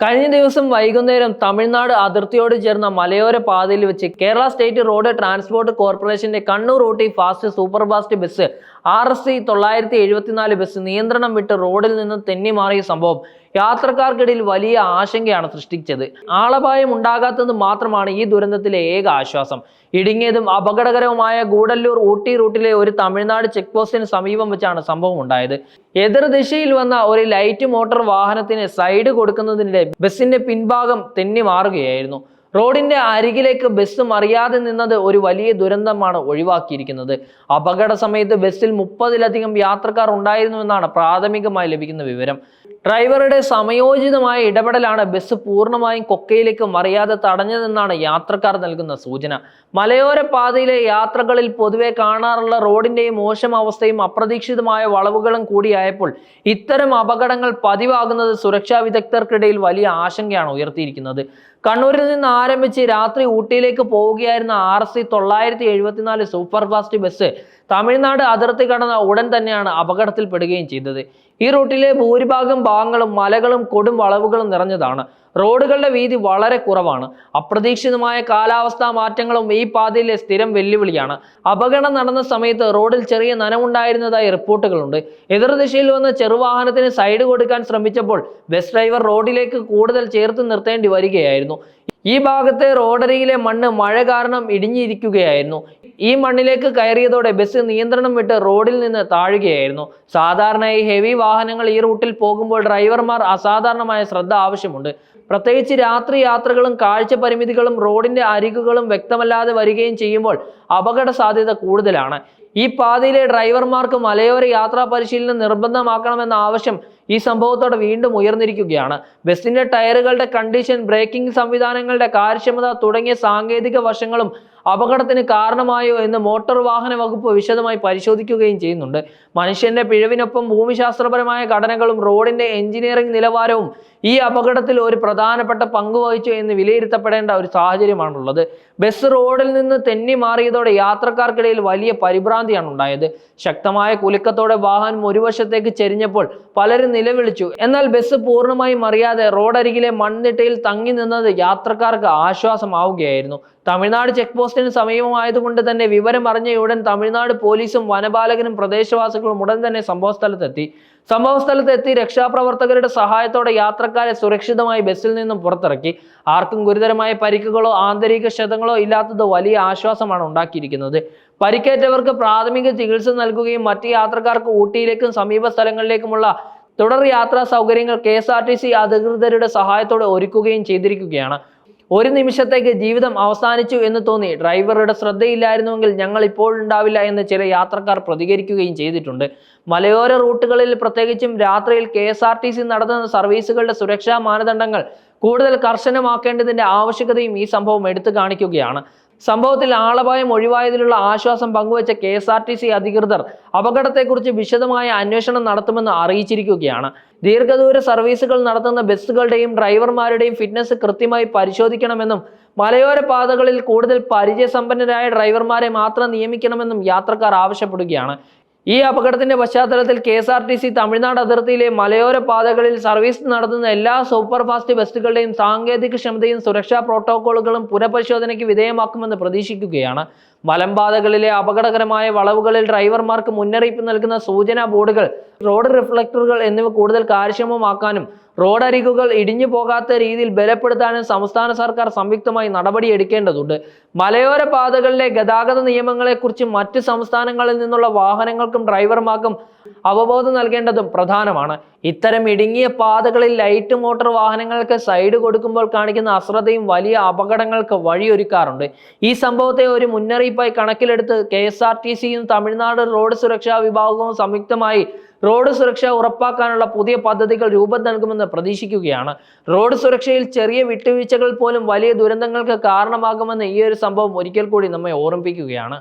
കഴിഞ്ഞ ദിവസം വൈകുന്നേരം തമിഴ്നാട് അതിർത്തിയോട് ചേർന്ന മലയോര പാതയിൽ വെച്ച് കേരള സ്റ്റേറ്റ് റോഡ് ട്രാൻസ്പോർട്ട് കോർപ്പറേഷന്റെ Kannur Ooty fast super fast bus R S C തൊള്ളായിരത്തി എഴുപത്തിനാല് ബസ് നിയന്ത്രണം വിട്ട് റോഡിൽ നിന്ന് തെന്നിമാറിയ സംഭവം. യാത്രക്കാർക്കിടയിൽ വലിയ ആശങ്കയാണ് സൃഷ്ടിച്ചത്. ആളപായം ഉണ്ടാകാത്തത് മാത്രമാണ് ഈ ദുരന്തത്തിലെ ഏക ആശ്വാസം. ഇടുങ്ങിയതും അപകടകരവുമായ ഗൂഡല്ലൂർ ഊട്ടി റൂട്ടിലെ ഒരു തമിഴ്നാട് ചെക്ക് പോസ്റ്റിന് സമീപം വെച്ചാണ് സംഭവം ഉണ്ടായത്. എതിർദിശയിൽ വന്ന ഒരു ലൈറ്റ് മോട്ടോർ വാഹനത്തിന് സൈഡ് കൊടുക്കുന്നതിനിടെ ബസിന്റെ പിൻഭാഗം തെന്നി മാറുകയായിരുന്നു. റോഡിന്റെ അരികിലേക്ക് ബസ് മറിയാതെ നിന്നത് ഒരു വലിയ ദുരന്തമാണ് ഒഴിവാക്കിയിരിക്കുന്നത്. അപകട സമയത്ത് ബസ്സിൽ മുപ്പതിലധികം യാത്രക്കാർ ഉണ്ടായിരുന്നുവെന്നാണ് പ്രാഥമികമായി ലഭിക്കുന്ന വിവരം. ഡ്രൈവറുടെ സമയോചിതമായ ഇടപെടലാണ് ബസ് പൂർണമായും കൊക്കയിലേക്ക് മറിയാതെ തടഞ്ഞതെന്നാണ് യാത്രക്കാർ നൽകുന്ന സൂചന. മലയോര പാതയിലെ യാത്രകളിൽ പൊതുവെ കാണാറുള്ള റോഡിന്റെയും മോശം അവസ്ഥയും അപ്രതീക്ഷിതമായ വളവുകളും കൂടിയായപ്പോൾ ഇത്തരം അപകടങ്ങൾ പതിവാകുന്നത് സുരക്ഷാ വിദഗ്ധർക്കിടയിൽ വലിയ ആശങ്കയാണ് ഉയർത്തിയിരിക്കുന്നത്. കണ്ണൂരിൽ നിന്ന് ആരംഭിച്ച് രാത്രി ഊട്ടിയിലേക്ക് പോവുകയായിരുന്ന ആർ സി തൊള്ളായിരത്തി എഴുപത്തിനാല് സൂപ്പർ ഫാസ്റ്റ് ബസ് തമിഴ്നാട് അതിർത്തി കടന്ന ഉടൻ തന്നെയാണ് അപകടത്തിൽപ്പെടുകയും ചെയ്തത്. ഈ റൂട്ടിലെ ഭൂരിഭാഗം ഭാഗങ്ങളും മലകളും കൊടും വളവുകളും നിറഞ്ഞതാണ്. റോഡുകളുടെ വീതി വളരെ കുറവാണ്. അപ്രതീക്ഷിതമായ കാലാവസ്ഥാ മാറ്റങ്ങളും ഈ പാതയിലെ സ്ഥിരം വെല്ലുവിളിയാണ്. അപകടം നടന്ന സമയത്ത് റോഡിൽ ചെറിയ നനവുണ്ടായിരുന്നതായി റിപ്പോർട്ടുകളുണ്ട്. എതിർദിശയിൽ വന്ന ചെറുവാഹനത്തിന് സൈഡ് കൊടുക്കാൻ ശ്രമിച്ചപ്പോൾ ബസ് ഡ്രൈവർ റോഡിലേക്ക് കൂടുതൽ ചേർത്ത് നിർത്തേണ്ടി വരികയായിരുന്നു. ഈ ഭാഗത്തെ റോഡരിയിലെ മണ്ണ് മഴ കാരണം ഇടിഞ്ഞിരിക്കുകയായിരുന്നു. ഈ മണ്ണിലേക്ക് കയറിയതോടെ ബസ് നിയന്ത്രണം വിട്ട് റോഡിൽ നിന്ന് താഴുകയായിരുന്നു. സാധാരണയായി ഹെവി വാഹനങ്ങൾ ഈ റൂട്ടിൽ പോകുമ്പോൾ ഡ്രൈവർമാർ അസാധാരണമായ ശ്രദ്ധ ആവശ്യമുണ്ട്. പ്രത്യേകിച്ച് രാത്രി യാത്രകളും കാഴ്ച പരിമിതികളും റോഡിന്റെ അരികുകളും വ്യക്തമല്ലാതെ വരികയും ചെയ്യുമ്പോൾ അപകട സാധ്യത കൂടുതലാണ്. ഈ പാതയിലെ ഡ്രൈവർമാർക്ക് മലയോര യാത്രാ പരിശീലനം നിർബന്ധമാക്കണമെന്ന ആവശ്യം ഈ സംഭവത്തോടെ വീണ്ടും ഉയർന്നിരിക്കുകയാണ്. ബസിന്റെ ടയറുകളുടെ കണ്ടീഷൻ ബ്രേക്കിംഗ് സംവിധാനങ്ങളുടെ കാര്യക്ഷമത തുടങ്ങിയ സാങ്കേതിക വശങ്ങളും അപകടത്തിന് കാരണമായോ എന്ന് മോട്ടോർ വാഹന വകുപ്പ് വിശദമായി പരിശോധിക്കുകയും ചെയ്യുന്നുണ്ട്. മനുഷ്യന്റെ പിഴവിനൊപ്പം ഭൂമിശാസ്ത്രപരമായ ഘടനകളും റോഡിന്റെ എഞ്ചിനീയറിംഗ് നിലവാരവും ഈ അപകടത്തിൽ ഒരു പ്രധാനപ്പെട്ട പങ്ക് വഹിച്ചു എന്ന് വിലയിരുത്തപ്പെടേണ്ട ഒരു സാഹചര്യമാണുള്ളത്. ബസ് റോഡിൽ നിന്ന് തെന്നി മാറിയതോടെ യാത്രക്കാർക്കിടയിൽ വലിയ പരിഭ്രാന്തിയാണ് ഉണ്ടായത്. ശക്തമായ കുലുക്കത്തോടെ വാഹനം ഒരു വശത്തേക്ക് ചെരിഞ്ഞപ്പോൾ പലരും നിലവിളിച്ചു. എന്നാൽ ബസ് പൂർണമായും അറിയാതെ റോഡരികിലെ മണ്ണിട്ടയിൽ തങ്ങി നിന്നത് യാത്രക്കാർക്ക് ആശ്വാസമാവുകയായിരുന്നു. തമിഴ്നാട് ചെക്ക് പോസ്റ്റിന് സമീപമായതുകൊണ്ട് തന്നെ വിവരം അറിഞ്ഞ ഉടൻ തമിഴ്നാട് പോലീസും വനപാലകനും പ്രദേശവാസികളും ഉടൻ തന്നെ സംഭവസ്ഥലത്തെത്തി. സംഭവസ്ഥലത്തെത്തി രക്ഷാപ്രവർത്തകരുടെ സഹായത്തോടെ യാത്രക്കാരെ സുരക്ഷിതമായി ബസ്സിൽ നിന്നും പുറത്തിറക്കി. ആർക്കും ഗുരുതരമായ പരിക്കുകളോ ആന്തരിക ക്ഷതങ്ങളോ ഇല്ലാത്തത് വലിയ ആശ്വാസമാണ് ഉണ്ടാക്കിയിരിക്കുന്നത്. പരിക്കേറ്റവർക്ക് പ്രാഥമിക ചികിത്സ നൽകുകയും മറ്റ് യാത്രക്കാർക്ക് ഊട്ടിയിലേക്കും സമീപ സ്ഥലങ്ങളിലേക്കുമുള്ള തുടർ യാത്രാ സൗകര്യങ്ങൾ K S R T C അധികൃതരുടെ സഹായത്തോടെ ഒരുക്കുകയും ചെയ്തിരിക്കുകയാണ്. ഒരു നിമിഷത്തേക്ക് ജീവിതം അവസാനിച്ചു എന്ന് തോന്നി. ഡ്രൈവറുടെ ശ്രദ്ധയില്ലായിരുന്നുവെങ്കിൽ ഞങ്ങൾ ഇപ്പോഴുണ്ടാവില്ല എന്ന് ചില യാത്രക്കാർ പ്രതികരിക്കുകയും ചെയ്തിട്ടുണ്ട്. മലയോര റൂട്ടുകളിൽ പ്രത്യേകിച്ചും രാത്രിയിൽ K S R T C നടത്തുന്ന സർവീസുകളുടെ സുരക്ഷാ മാനദണ്ഡങ്ങൾ കൂടുതൽ കർശനമാക്കേണ്ടതിന്റെ ആവശ്യകതയും ഈ സംഭവം എടുത്തു കാണിക്കുകയാണ്. സംഭവത്തിൽ ആളപായം ഒഴിവായതിലുള്ള ആശ്വാസം പങ്കുവച്ച K S R T C അധികൃതർ അപകടത്തെക്കുറിച്ച് വിശദമായ അന്വേഷണം നടത്തുമെന്ന് അറിയിച്ചിരിക്കുകയാണ്. ദീർഘദൂര സർവീസുകൾ നടത്തുന്ന ബസ്സുകളുടെയും ഡ്രൈവർമാരുടെയും ഫിറ്റ്നസ് കൃത്യമായി പരിശോധിക്കണമെന്നും മലയോര പാതകളിൽ കൂടുതൽ പരിചയസമ്പന്നരായ ഡ്രൈവർമാരെ മാത്രം നിയമിക്കണമെന്നും യാത്രക്കാർ ആവശ്യപ്പെടുകയാണ്. ഈ അപകടത്തിന്റെ പശ്ചാത്തലത്തിൽ K S R T C Tamil Nadu അതിർത്തിയിലെ മലയോര പാതകളിൽ സർവീസ് നടത്തുന്ന എല്ലാ സൂപ്പർ ഫാസ്റ്റ് ബസ്സുകളുടെയും സാങ്കേതിക ക്ഷമതയും സുരക്ഷാ പ്രോട്ടോകോളുകളും പുനഃപരിശോധനയ്ക്ക് വിധേയമാക്കുമെന്ന് പ്രതീക്ഷിക്കുകയാണ് മലമ്പാതകളിലെ അപകടകരമായ വളവുകളിൽ ഡ്രൈവർമാർക്ക് മുന്നറിയിപ്പ് നൽകുന്ന സൂചനാ ബോർഡുകൾ റോഡ് റിഫ്ലക്ടറുകൾ എന്നിവ കൂടുതൽ കാര്യക്ഷമമാക്കാനും റോഡ് അരികുകൾ ഇടിഞ്ഞു പോകാത്ത രീതിയിൽ ബലപ്പെടുത്താനും സംസ്ഥാന സർക്കാർ സംയുക്തമായി നടപടിയെടുക്കേണ്ടതുണ്ട് മലയോര പാതകളിലെ ഗതാഗത നിയമങ്ങളെക്കുറിച്ച് മറ്റ് സംസ്ഥാനങ്ങളിൽ നിന്നുള്ള വാഹനങ്ങൾക്കും ഡ്രൈവർമാർക്കും അവബോധം നൽകേണ്ടതും പ്രധാനമാണ്. ഇത്തരം ഇടുങ്ങിയ പാതകളിൽ ലൈറ്റ് മോട്ടോർ വാഹനങ്ങൾക്ക് സൈഡ് കൊടുക്കുമ്പോൾ കാണിക്കുന്ന അശ്രദ്ധയും വലിയ അപകടങ്ങൾക്ക് വഴിയൊരുക്കാറുണ്ട്. ഈ സംഭവത്തെ ഒരു മുന്നറിയിപ്പായി കണക്കിലെടുത്ത് കെ എസ് ആർ ടി സിയും തമിഴ്നാട് റോഡ് സുരക്ഷാ വിഭാഗവും സംയുക്തമായി റോഡ് സുരക്ഷ ഉറപ്പാക്കാനുള്ള പുതിയ പദ്ധതികൾ രൂപം നൽകുമെന്ന് പ്രതീക്ഷിക്കുകയാണ്. റോഡ് സുരക്ഷയിൽ ചെറിയ വിട്ടുവീഴ്ചകൾ പോലും വലിയ ദുരന്തങ്ങൾക്ക് കാരണമാകുമെന്ന് ഈ ഒരു സംഭവം ഒരിക്കൽ കൂടി നമ്മെ ഓർമ്മിപ്പിക്കുകയാണ്.